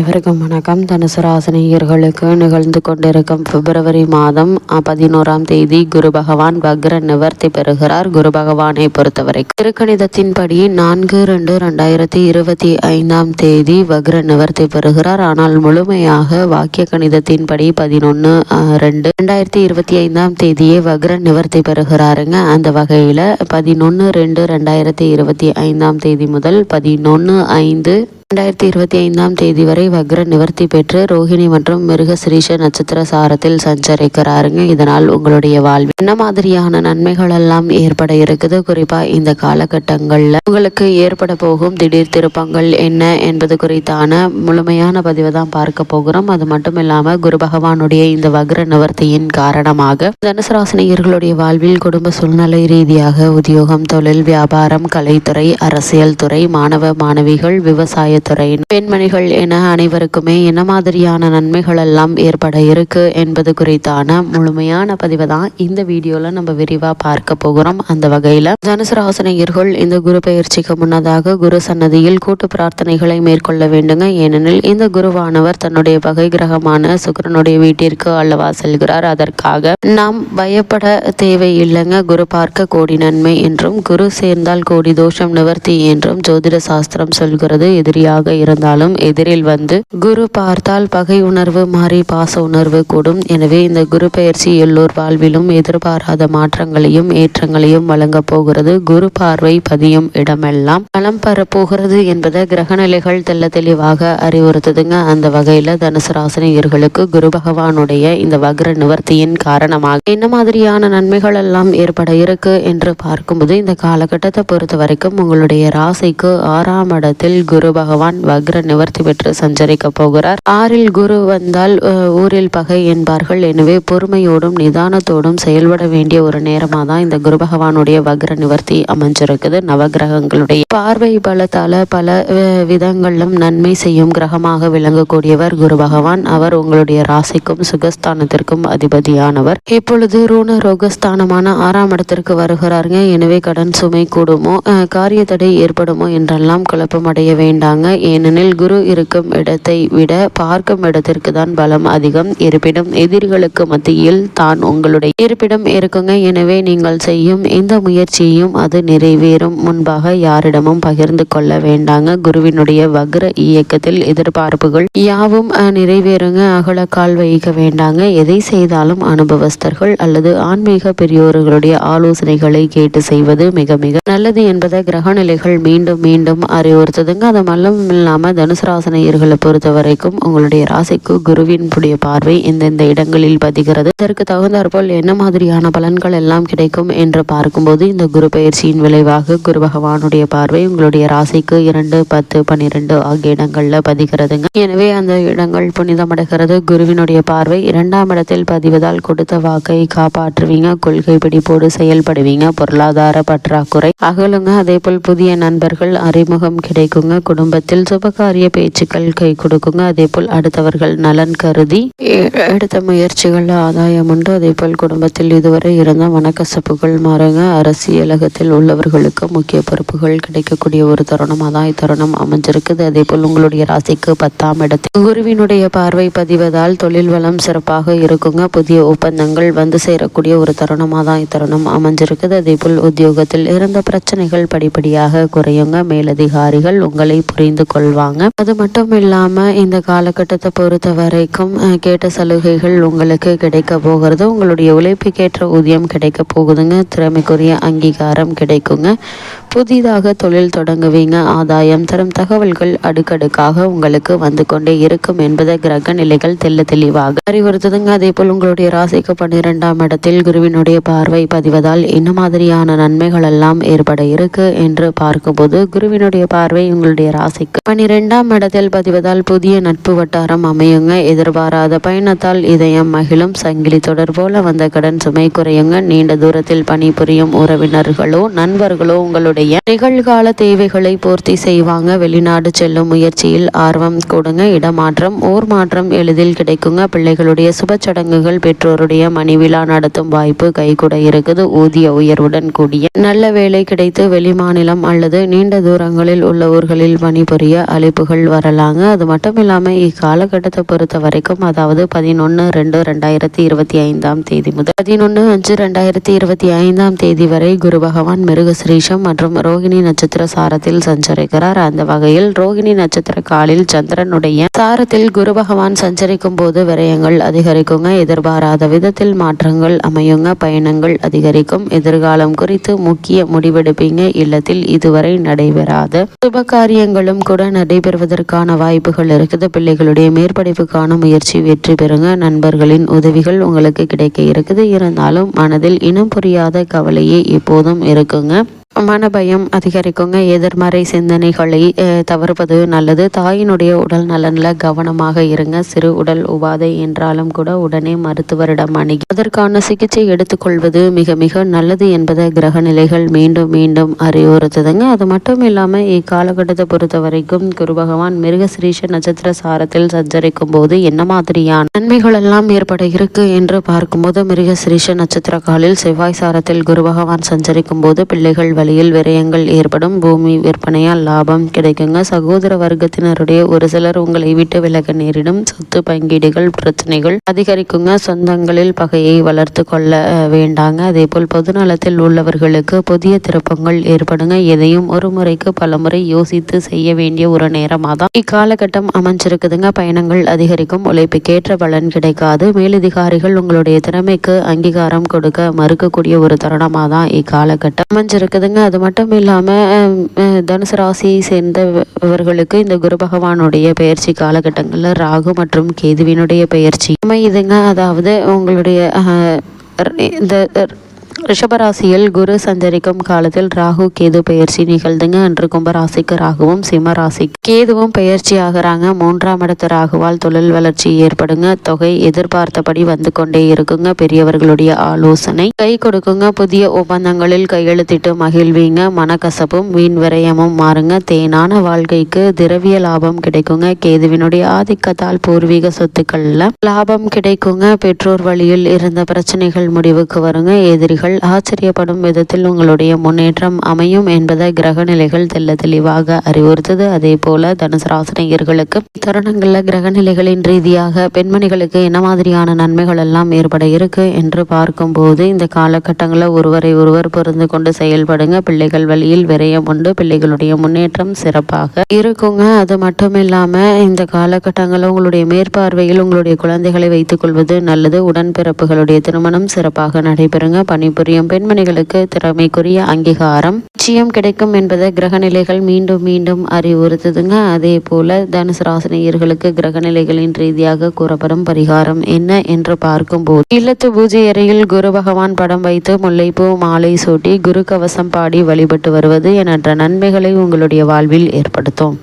இவருக்கும் வணக்கம். தனுசு ராசினியர்களுக்கு நிகழ்ந்து கொண்டிருக்கும் பிப்ரவரி மாதம் பதினோராம் தேதி குரு பகவான் வக்ர நிவர்த்தி பெறுகிறார். குரு பகவானை பொறுத்தவரை திருக்கணிதத்தின்படி நான்கு ரெண்டு ரெண்டாயிரத்தி இருபத்தி ஐந்தாம் தேதி வக்ர நிவர்த்தி பெறுகிறார். ஆனால் முழுமையாக வாக்கிய கணிதத்தின்படி பதினொன்று ரெண்டு ரெண்டாயிரத்தி இருபத்தி ஐந்தாம் தேதியே வக்ர நிவர்த்தி பெறுகிறாருங்க. அந்த வகையில் பதினொன்று ரெண்டு ரெண்டாயிரத்தி இருபத்தி ஐந்தாம் தேதி முதல் பதினொன்று ஐந்து ரெண்டாயிரத்தி இருபத்தி ஐந்தாம் தேதி வரை வக்ர நிவர்த்தி பெற்று ரோஹிணி மற்றும் மிருகசிரீஷ நட்சத்திர சாரத்தில் சஞ்சரிக்கிறாருங்க. இதனால் உங்களுடைய வாழ்வு என்ன மாதிரியான நன்மைகள் எல்லாம் ஏற்பட இருக்குது? குறிப்பா இந்த காலகட்டங்கள்ல உங்களுக்கு ஏற்பட போகும் திடீர் திருப்பங்கள் என்ன என்பது குறித்தான முழுமையான பதிவை தான் பார்க்க போகிறோம். அது மட்டும் இல்லாம குரு பகவானுடைய இந்த வக்ர நிவர்த்தியின் காரணமாக தனுசுராசினியர்களுடைய வாழ்வில் குடும்ப சூழ்நிலை ரீதியாக உத்தியோகம் தொழில் வியாபாரம் கலைத்துறை அரசியல் துறை மாணவ மாணவிகள் துறை பெண்மணிகள் என அனைவருக்குமே என்ன மாதிரியான நன்மைகள் எல்லாம் ஏற்பட இருக்கு என்பது குறித்தான முழுமையான பதிவை தான் இந்த வீடியோல நம்ம விரிவா பார்க்க போகிறோம். அந்த வகையில தனுசு ராசனையர்கள் இந்த குரு பயிற்சிக்கு முன்னதாக குரு சன்னதியில் கூட்டு பிரார்த்தனைகளை மேற்கொள்ள வேண்டுங்க. ஏனெனில் இந்த குருவானவர் தன்னுடைய பகை கிரகமான சுக்கிரனுடைய வீட்டிற்கு அல்லவா செல்கிறார். அதற்காக நாம் பயப்பட தேவை இல்லைங்க குரு பார்க்க கோடி நன்மை என்றும் குரு சேர்ந்தால் கோடி தோஷம் நிவர்த்தி என்றும் ஜோதிட சாஸ்திரம் சொல்கிறது. எதிரியாக இருந்தாலும் எதிரில் வந்து குரு பார்த்தால் பகை உணர்வு மாறி பாச உணர்வு கூடும். எனவே இந்த குரு பெயர்ச்சி எல்லோர் வாழ்விலும் எதிர்பாராத மாற்றங்களையும் ஏற்றங்களையும் வழங்கப் போகிறது. குரு பார்வை பதியும் இடமெல்லாம் பலம் பெறப்போகிறது என்பதை கிரகநிலைகள் தெல்ல தெளிவாக அறிவுறுத்துதுங்க. அந்த வகையில தனுசு ராசினியர்களுக்கு குரு பகவானுடைய இந்த வக்ர நிவர்த்தியின் காரணமாக என்ன மாதிரியான நன்மைகள் எல்லாம் ஏற்பட இருக்கு என்று பார்க்கும்போது இந்த காலகட்டத்தை பொறுத்த வரைக்கும் உங்களுடைய ராசிக்கு ஆறாம் இடத்தில் குரு பகவான் வக்ர நிவர்த்தி பெற்று சஞ்சரிக்க போகிறார். ஆறில் குரு வந்தால் ஊரில் பகை என்பார்கள். எனவே பொறுமையோடும் நிதானத்தோடும் செயல்பட வேண்டிய ஒரு நேரமாக தான் இந்த குரு பகவானுடைய வக்ர நிவர்த்தி அமைஞ்சிருக்குது. நவகிரகங்களுடைய பார்வை பலத்தால பல விதங்களிலும் நன்மை செய்யும் கிரகமாக விளங்கக்கூடியவர் குரு பகவான். அவர் உங்களுடைய ராசிக்கும் சுகஸ்தானத்திற்கும் அதிபதியானவர். இப்பொழுது ரூண ரோகஸ்தானமான ஆறாம் இடத்திற்கு வருகிறாருங்க. எனவே கடன் சுமை கூடுமோ காரிய தடை ஏற்படுமோ என்றெல்லாம் குழப்பமடைய வேண்டாங்க. ஏனெனில் குரு இருக்கும் இடத்தை விட பார்க்கும் இடத்திற்கு தான் பலம் அதிகம். இருப்பினும் எதிரிகளுக்கு மத்தியில் தான் உங்களுடைய இருப்பிடம் இருக்குங்க. எனவே நீங்கள் செய்யும் எந்த முயற்சியும் அது நிறைவேறும். முன்பாக யாரிடமும் பகிர்ந்து கொள்ள வேண்டாங்க. குருவினுடைய வக்ர இயக்கத்தில் எதிர்பார்ப்புகள் யாவும் நிறைவேறுங்க. அகலக்கால் வைக்க வேண்டாங்க. எதை செய்தாலும் அனுபவஸ்தர்கள் அல்லது ஆன்மீக பெரியோர்களுடைய ஆலோசனைகளை கேட்டு செய்வது மிக மிக நல்லது என்பதை கிரகநிலைகள் மீண்டும் மீண்டும் அறிவுறுத்துதுங்க. அது மட்டும் இல்லாமல் தனுசு ராசினியர்களை பொறுத்த வரைக்கும் உங்களுடைய ராசிக்கு குருவின் புடைய பார்வை எந்தெந்த இடங்களில் பதிகிறது. இதற்கு தகுந்தாற்போல் என்ன மாதிரியான பலன்கள் எல்லாம் கிடைக்கும் என்று பார்க்கும்போது இந்த குரு பயிற்சியின் விளைவாக குரு பகவானுடைய பார்வை உங்களுடைய ராசிக்கு இரண்டு பத்து பன்னிரெண்டு ஆகிய இடங்களில் பதிகிறதுங்க. எனவே அந்த இடங்கள் புனிதமடைகிறது. குருவினுடைய பார்வை இரண்டாம் இடத்தில் பதிவதால் கொடுத்த வாக்கை காப்பாற்றுவீங்க கொள்கை பிடிப்போடு செயல்படுவீங்க பொருளாதார பற்றாக்குறை அகலுங்க. அதே போல் புதிய நண்பர்கள் அறிமுகம் கிடைக்குங்க. குடும்பத்தில் சுபகாரிய பேச்சுக்கள் கை கொடுக்குங்க. அதே போல் அடுத்தவர்கள் நலன் கருதி எடுத்த முயற்சிகள் ஆதாயம் உண்டு. அதே போல் குடும்பத்தில் இதுவரை இருந்த மனக்கசப்புகள் மாறுங்க. அரசியலகத்தில் உள்ளவர்களுக்கு முக்கிய பொறுப்புகள் கிடைக்கக்கூடிய ஒரு தருணமாக தான் இத்தருணம் அமைஞ்சிருக்குது. அதே போல் உங்களுடைய ராசிக்கு பத்தாம் இடத்தில் குருவினுடைய பார்வை பதிவதால் தொழில் வளம் சிறப்பாக இருக்குங்க. புதிய ஒப்பந்தங்கள் வந்து சேரக்கூடிய ஒரு தருணமாக தான் இத்தருணம் அமைஞ்சிருக்குது. அதே போல் உத்தியோகத்தில் இருந்த பிரச்சனைகள் படிப்படியாக குறையுங்க. மேலதிகாரிகள் உங்களை புரிந்து கொள்வாங்க. அது மட்டும் இல்லாம இந்த காலகட்டத்தை பொறுத்த வரைக்கும் கேட்ட சலுகைகள் உங்களுக்கு கிடைக்க போகிறது. உங்களுடைய உழைப்புக்கேற்ற ஊதியம் கிடைக்க போகுதுங்க. திறமைக்குரிய அங்கீகாரம் கிடைக்குங்க. புதிதாக தொழில் தொடங்குவீங்க. ஆதாயம் தரும் தகவல்கள் அடுக்கடுக்காக உங்களுக்கு வந்து கொண்டே இருக்கும் என்பதை கிரக நிலைகள் தெல்ல தெளிவாக அறிவுறுத்துதுங்க. அதே போல் உங்களுடைய ராசிக்கு பன்னிரெண்டாம் இடத்தில் குருவினுடைய பார்வை பதிவதால் என்ன மாதிரியான நன்மைகள் எல்லாம் ஏற்பட இருக்கு என்று பார்க்கும்போது குருவினுடைய பார்வை உங்களுடைய ராசிக்கு பன்னிரெண்டாம் இடத்தில் பதிவதால் புதிய நட்பு வட்டாரம் அமையுங்க. எதிர்பாராத பயணத்தால் இதயம் மகிழும். சங்கிலி தொடர் போல வந்த கடன் சுமை குறையுங்க. நீண்ட தூரத்தில் பணிபுரியும் உறவினர்களோ நண்பர்களோ உங்களுடைய உங்களுடைய நிகழ்கால தேவைகளை பூர்த்தி செய்வாங்க. வெளிநாடு செல்லும் முயற்சியில் ஆர்வம் கொடுங்க. இடமாற்றம் ஊர் மாற்றம் எளிதில் கிடைக்குங்க. பிள்ளைகளுடைய சுப சடங்குகள் பெற்றோருடைய மணிவிழா நடத்தும் வாய்ப்பு கைகூட இருக்குது. ஊதிய உயர்வுடன் கூடிய நல்ல வேலை கிடைத்து வெளிமாநிலம் அல்லது நீண்ட தூரங்களில் உள்ள ஊர்களில் பணிபுரிய அழைப்புகள் வரலாங்க. அது மட்டும் இல்லாமல் இக்காலகட்டத்தை பொறுத்த வரைக்கும் அதாவது பதினொன்று ரெண்டு ரெண்டாயிரத்தி இருபத்தி ஐந்தாம் தேதி முதல் பதினொன்று அஞ்சு ரெண்டாயிரத்தி இருபத்தி ஐந்தாம் தேதி வரை குரு பகவான் மிருகசிரீஷம் மற்றும் ரோகிணி நட்சத்திர சாரத்தில் சஞ்சரிக்கிறார். அந்த வகையில் ரோகிணி நட்சத்திர காலில் சந்திரனுடைய சாரத்தில் குரு பகவான் சஞ்சரிக்கும் போது விரயங்கள் அதிகரிக்குங்க. எதிர்பாராத விதத்தில் மாற்றங்கள் அமையுங்க. பயணங்கள் அதிகரிக்கும். எதிர்காலம் குறித்து முக்கிய முடிவெடுப்பீங்க. இல்லத்தில் இதுவரை நடைபெறாத சுப காரியங்களும் கூட நடைபெறுவதற்கான வாய்ப்புகள் இருக்குது. பிள்ளைகளுடைய மேற்படிப்புக்கான முயற்சி வெற்றி பெறுங்க. நண்பர்களின் உதவிகள் உங்களுக்கு கிடைக்க இருக்குது. இருந்தாலும் மனதில் இனம் புரியாத கவலையே எப்போதும் இருக்குங்க. மனபயம் அதிகரிக்குங்க. எதிர்மறை சிந்தனைகளை தவிர்ப்பது நல்லது. தாயினுடைய உடல் நலனில் கவனமாக இருங்க. சிறு உடல் உபாதை என்றாலும் கூட உடனே மருத்துவரிடம் அணுகி அதற்கான சிகிச்சை எடுத்துக்கொள்வது மிக மிக நல்லது என்பதை கிரக நிலைகள் மீண்டும் மீண்டும் அறிவுறுத்துதுங்க. அது மட்டும் இல்லாமல் இக்காலகட்டத்தை பொறுத்த வரைக்கும் குரு பகவான் மிருகசிரீஷ நட்சத்திர சாரத்தில் சஞ்சரிக்கும் போது என்ன மாதிரியான நன்மைகள் எல்லாம் ஏற்பட இருக்கு என்று பார்க்கும்போது மிருகசிரீஷ நட்சத்திர காலில் செவ்வாய் சாரத்தில் குரு பகவான் சஞ்சரிக்கும் போது பிள்ளைகள் வழியில் விரயங்கள் ஏற்படும். பூமி விற்பனையால் லாபம் கிடைக்குங்க. சகோதர வர்க்கத்தினருடைய ஒரு சிலர் உங்களை விட்டு விலக நேரிடும். சொத்து பங்கீடுகள் பிரச்சனைகள் அதிகரிக்குங்க. சொந்தங்களில் பகையை வளர்த்து கொள்ள வேண்டாங்க. அதே போல் பொதுநலத்தில் உள்ளவர்களுக்கு புதிய திருப்பங்கள் ஏற்படுங்க. எதையும் ஒரு முறைக்கு பல முறை யோசித்து செய்ய வேண்டிய ஒரு நேரமாக தான் இக்காலகட்டம் அமைஞ்சிருக்குதுங்க. பயணங்கள் அதிகரிக்கும். உழைப்புக்கேற்ற பலன் கிடைக்காது. மேலதிகாரிகள் உங்களுடைய திறமைக்கு அங்கீகாரம் கொடுக்க மறுக்கக்கூடிய ஒரு தருணமாக தான் இக்காலகட்டம் அமைஞ்சிருக்குதுங்க அது மட்டும் இல்லாமல் தனுசு ராசியை சேர்ந்தவர்களுக்கு இந்த குரு பகவானுடைய பயிற்சி காலகட்டங்களில் ராகு மற்றும் கேதுவினுடைய பயிற்சி இதுங்க அதாவது உங்களுடைய அஹ், இந்த ரிஷபராசியில் குரு சஞ்சரிக்கும் காலத்தில் ராகு கேது பயிற்சி நிகழ்ந்துங்க. அன்று கும்பராசிக்கு ராகுவும் சிம்மராசிக்கு கேதுவும் பெயர்ச்சி ஆகிறாங்க. மூன்றாம் இடத்து ராகுவால் தொழில் வளர்ச்சி ஏற்படுங்க. தொகை எதிர்பார்த்தபடி வந்து கொண்டே இருக்குங்க. பெரியவர்களுடைய ஆலோசனை. கை கொடுக்குங்க. புதிய ஒப்பந்தங்களில் கையெழுத்திட்டு மகிழ்வீங்க. மனக்கசப்பும் வீண் விரயமும் மாறுங்க. தேனான வாழ்க்கைக்கு திரவிய லாபம் கிடைக்குங்க. கேதுவினுடைய ஆதிக்கத்தால் பூர்வீக சொத்துக்கள்ல லாபம் கிடைக்குங்க. பெற்றோர் வழியில் இருந்த பிரச்சனைகள் முடிவுக்கு வருங்க. எதிரிகள் ஆச்சரியப்படும் விதத்தில் உங்களுடைய முன்னேற்றம் அமையும் என்பதை கிரக நிலைகள் தெல்ல தெளிவாக அறிவுறுத்தது. அதே போல தனுசு ராசினியர்களுக்கு தருணங்கள்ல கிரக நிலைகளின் ரீதியாக பெண்மணிகளுக்கு என்ன மாதிரியான நன்மைகள் எல்லாம் ஏற்பட இருக்கு என்று பார்க்கும்போது இந்த காலகட்டங்களில் ஒருவரை ஒருவர் புரிந்து கொண்டு செயல்படுங்க. பிள்ளைகள் வழியில் விரயம் உண்டு. பிள்ளைகளுடைய முன்னேற்றம் சிறப்பாக இருக்குங்க. அது மட்டும் இல்லாம இந்த காலகட்டங்களில் உங்களுடைய மேற்பார்வையில் உங்களுடைய குழந்தைகளை வைத்துக் கொள்வது நல்லது. உடன்பிறப்புகளுடைய திருமணம் சிறப்பாக நடைபெறுங்க. பணி புரியும். பெண்மணிகளுக்கு திறமைக்குரிய அங்கீகாரம். நிச்சயம் கிடைக்கும் என்பதை கிரகநிலைகள் மீண்டும் மீண்டும் அறிவுறுத்துதுங்க. அதே போல தனுசு ராசினியர்களுக்கு கிரகநிலைகளின் ரீதியாக கூறப்படும் பரிகாரம் என்ன என்று பார்க்கும்போது இல்லத்து பூஜை அறையில் குரு பகவான் படம் வைத்து முல்லைப்பூ மாலை சூட்டி குரு கவசம் பாடி வழிபட்டு வருவது எண்ணற்ற நன்மைகளை உங்களுடைய வாழ்வில் ஏற்படுத்தும்.